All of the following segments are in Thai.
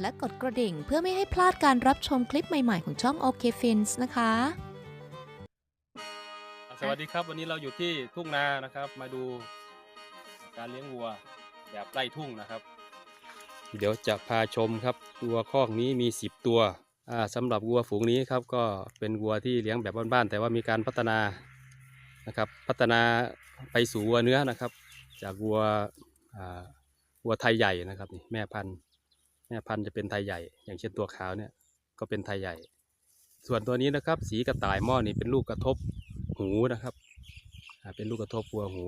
และกดกระดิ่ง เพื่อไม่ให้พลาดการรับชมคลิปใหม่ๆ ของช่อง OK Fins นะคะ สวัสดีครับวันนี้เราอยู่ที่ทุ่งนานะครับ มาดูการเลี้ยงวัวแบบไร่ทุ่งนะครับ เดี๋ยวจะพาชมครับวัวคอกนี้มี 10 ตัวอ่าสำหรับวัวฝูงนี้ครับก็เป็นวัวที่เลี้ยงแบบบ้านๆแต่ว่ามีการพัฒนานะครับ พัฒนาไปสู่วัวเนื้อนะครับ จากวัวอ่าวัวไทยใหญ่นะครับนี่แม่พันธุ์ แม่พันธุ์จะเป็นไทยใหญ่ อย่างเช่นตัวขาวเนี่ยก็เป็นไทยใหญ่ ส่วนตัวนี้นะครับ สีกระต่ายหม้อนี่เป็นลูกกระทบหูนะครับเป็นลูกกระทบปัวหู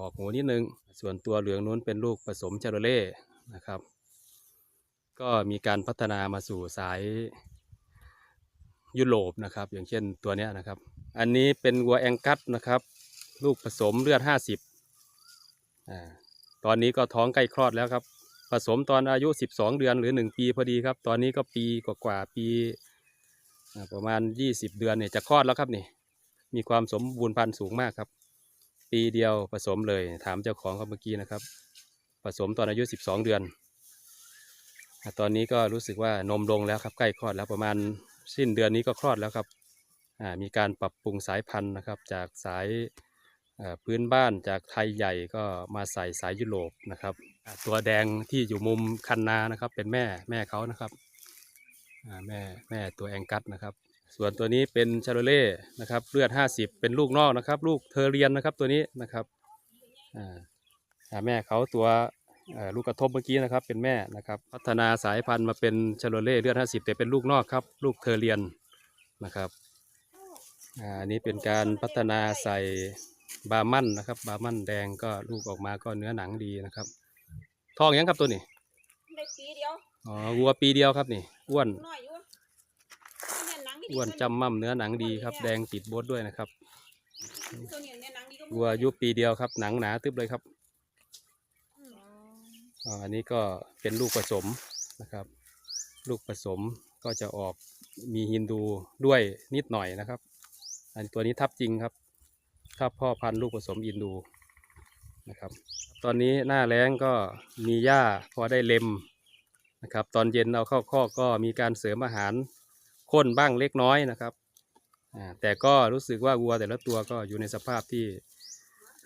ออกหูนิดนึง ส่วนตัวเหลืองนู้นเป็นลูกผสมชาโรเล่นะครับ ก็มีการพัฒนามาสู่สายยุโรปนะครับ อย่างเช่นตัวนี้นะครับ อันนี้เป็นวัวแองกัสนะครับ ลูกผสมเลือดห้าสิบอ่าตอนนี้ก็ท้องใกล้คลอดแล้วครับ ผสมตอนอายุ 12 เดือนหรือ 1 ปีพอดีครับ ตอนนี้ก็ปีกว่าๆปีประมาณ 20 เดือนเนี่ยจะคลอดแล้วครับนี่ มีความสมบูรณ์พันธุ์สูงมากครับ ปีเดียวผสมเลย ถามเจ้าของเขาเมื่อกี้นะครับ ผสมตอนอายุ 12 เดือน ตอนนี้ก็รู้สึกว่านมลงแล้วครับใกล้คลอดแล้วประมาณสิ้นเดือนนี้ก็คลอดแล้วครับอ่ามีการปรับปรุงสายพันธุ์นะครับ จากสาย พื้นบ้านจากไทยใหญ่ก็มาใส่สายยุโรปนะครับตัวแดงที่อยู่มุมคันนานะครับ เป็นแม่แม่เขานะครับแม่แม่ตัวแองกัสนะครับ ส่วนตัวนี้เป็นชาโรเล่นะครับเลือด 50 เป็นลูกนอกนะครับ ลูกเทอเรียนนะครับตัวนี้นะครับแม่เขาตัวลูกกระทบเมื่อกี้นะครับเป็นแม่นะครับ พัฒนาสายพันธุ์มาเป็นชาโรเล่เลือด 50 แต่เป็นลูกนอกครับ ลูกเทอเรียนนะครับอันนี้เป็นการพัฒนาใส่ บาร์มั่นนะครับ บาร์มั่นแดงก็ลูกออกมาก็เนื้อหนังดีนะครับทองยังครับตัวนี้ได้ปีเดียวอ๋อวัวปีเดียวครับนี่อ้วนน้อยอยู่เนี่ยหนังดีๆอ้วนตัวจำม่ำเนื้อหนังดีครับ แดงติดโบดด้วยนะครับตัวเนี่ยเนี่ยหนังดีก็วัวอายุปีเดียวครับ หนังหนาตึบเลยครับอืมอ่าอันนี้ก็เป็นลูกผสมนะครับ ลูกผสมก็จะออกมีฮินดูด้วยนิดหน่อยนะครับ อันตัวนี้ทับจริงครับ ทับพ่อพันธุ์ลูกผสมอินดูนะครับ ตอนนี้หน้าแล้งก็มีหญ้าพอได้เล็มนะครับ ตอนเย็นเอาเข้าคอกก็มีการเสริมอาหารข้นบ้างเล็กน้อยนะครับแต่ก็รู้สึกว่าวัวแต่ละตัวก็อยู่ในสภาพที่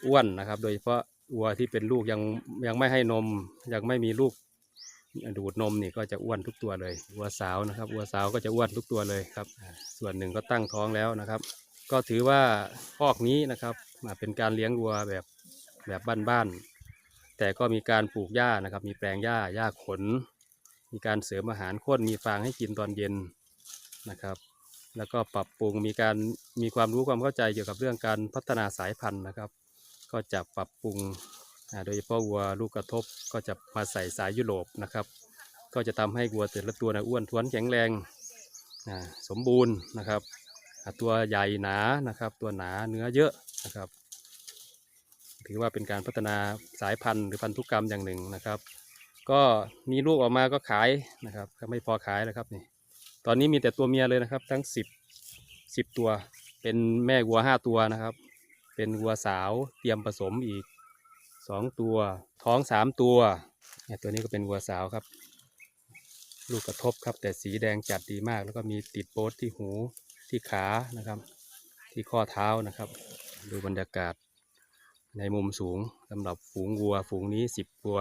อ้วนนะครับ โดยเฉพาะวัวที่เป็นลูกยังยังไม่ให้นม ยังไม่มีลูกดูดนมนี่ก็จะอ้วนทุกตัวเลยวัวสาวนะครับวัวสาวก็จะอ้วนทุกตัวเลยครับ ส่วนหนึ่งก็ตั้งท้องแล้วนะครับ ก็ถือว่าคอกนี้นะครับอ่าเป็นการเลี้ยงวัวแบบแบบบ้านๆแต่ก็มีการปลูกหญ้านะครับ มีแปลงหญ้าหญ้าขน มีการเสริมอาหารข้นมีฟางให้กินตอนเย็นนะครับ แล้วก็ปรับปรุงมีการมีความรู้ความเข้าใจเกี่ยวกับเรื่องการพัฒนาสายพันธุ์นะครับ ก็จะปรับปรุงโดยเฉพาะวัวลูกกระทบก็จะมาใส่สายยุโรปนะครับ ก็จะทำให้วัวแต่ละตัวนะอ้วนท้วนแข็งแรงสมบูรณ์นะครับ ตัวใหญ่หนานะครับ ตัวหนาเนื้อเยอะนะครับ ถือว่าเป็นการพัฒนาสายพันธุ์หรือพันธุกรรมอย่างหนึ่งนะครับ ก็มีลูกออกมาก็ขายนะครับก็ไม่พอขายแล้วครับนี่ตอนนี้มีแต่ตัวเมียเลยนะครับ ทั้งสิบสิบตัว เป็นแม่วัวห้าตัวนะครับ เป็นวัวสาวเตรียมผสมอีกสองตัว ท้องสามตัวเนี่ยตัวนี้ก็เป็นวัวสาวครับ ลูกกระทบครับแต่สีแดงจัดดีมาก แล้วก็มีติดโป๊ตที่หู ที่ขานะครับ ที่ข้อเท้านะครับ ดูบรรยากาศในมุมสูงสำหรับฝูงวัว ฝูงนี้สิบตัว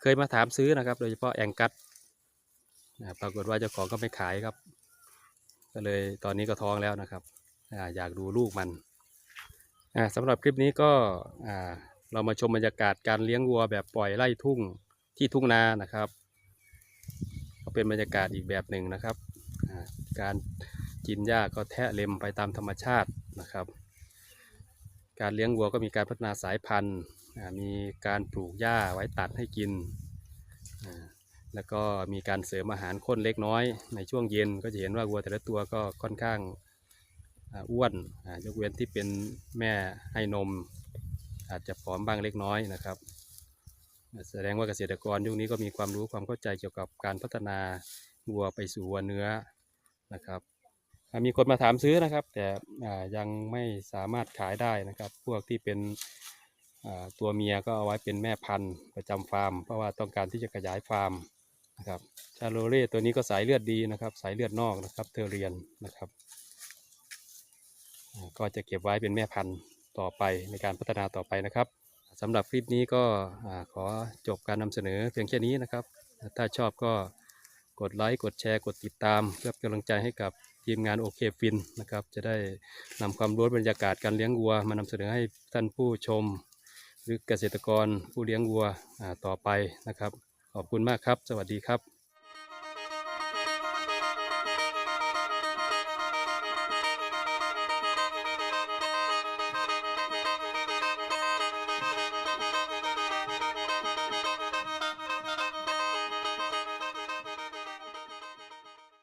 เคยมาถามซื้อนะครับ โดยเฉพาะแองกัสนะปรากฏว่าเจ้าของก็ไม่ขายครับ ก็เลยตอนนี้ก็ท้องแล้วนะครับออยากดูลูกมันสำหรับคลิปนี้ก็เรามาชมบรรยากาศการเลี้ยงวัวแบบปล่อยไล่ทุ่งที่ทุ่งนานะครับ เป็นบรรยากาศอีกแบบหนึ่งนะครับ การกินหญ้าก็แทะเล็มไปตามธรรมชาตินะครับ การเลี้ยงวัวก็มีการพัฒนาสายพันธุ์ มีการปลูกหญ้าไว้ตัดให้กิน แล้วก็มีการเสริมอาหารข้นเล็กน้อย ในช่วงเย็นก็จะเห็นว่าวัวแต่ละตัวก็ค่อนข้างอ้วนยกเว้นที่เป็นแม่ให้นม อาจจะผอมบ้างเล็กน้อยนะครับ แสดงว่าเกษตรกรยุคนี้ก็มีความรู้ความเข้าใจเกี่ยวกับการพัฒนาวัวไปสู่วัวเนื้อนะครับมีคนมาถามซื้อนะครับ แต่ยังไม่สามารถขายได้นะครับ พวกที่เป็นตัวเมียก็เอาไว้เป็นแม่พันธุ์ประจำฟาร์ม เพราะว่าต้องการที่จะขยายฟาร์มนะครับชาโลเล่ตัวนี้ก็สายเลือดดีนะครับ สายเลือดนอกนะครับเทอเรียนนะครับก็จะเก็บไว้เป็นแม่พันธุ์ต่อไปในการพัฒนาต่อไปนะครับ สำหรับคลิปนี้ก็ขอจบการนำเสนอเพียงแค่นี้นะครับ ถ้าชอบก็กดไลค์ กดแชร์ กดติดตาม เพื่อเป็นกำลังใจให้กับทีมงานโอเคฟินนะครับ จะได้นำความรู้บรรยากาศการเลี้ยงวัว มานำเสนอให้ท่านผู้ชม หรือเกษตรกรผู้เลี้ยงวัวต่อไปนะครับ ขอบคุณมากครับ สวัสดีครับ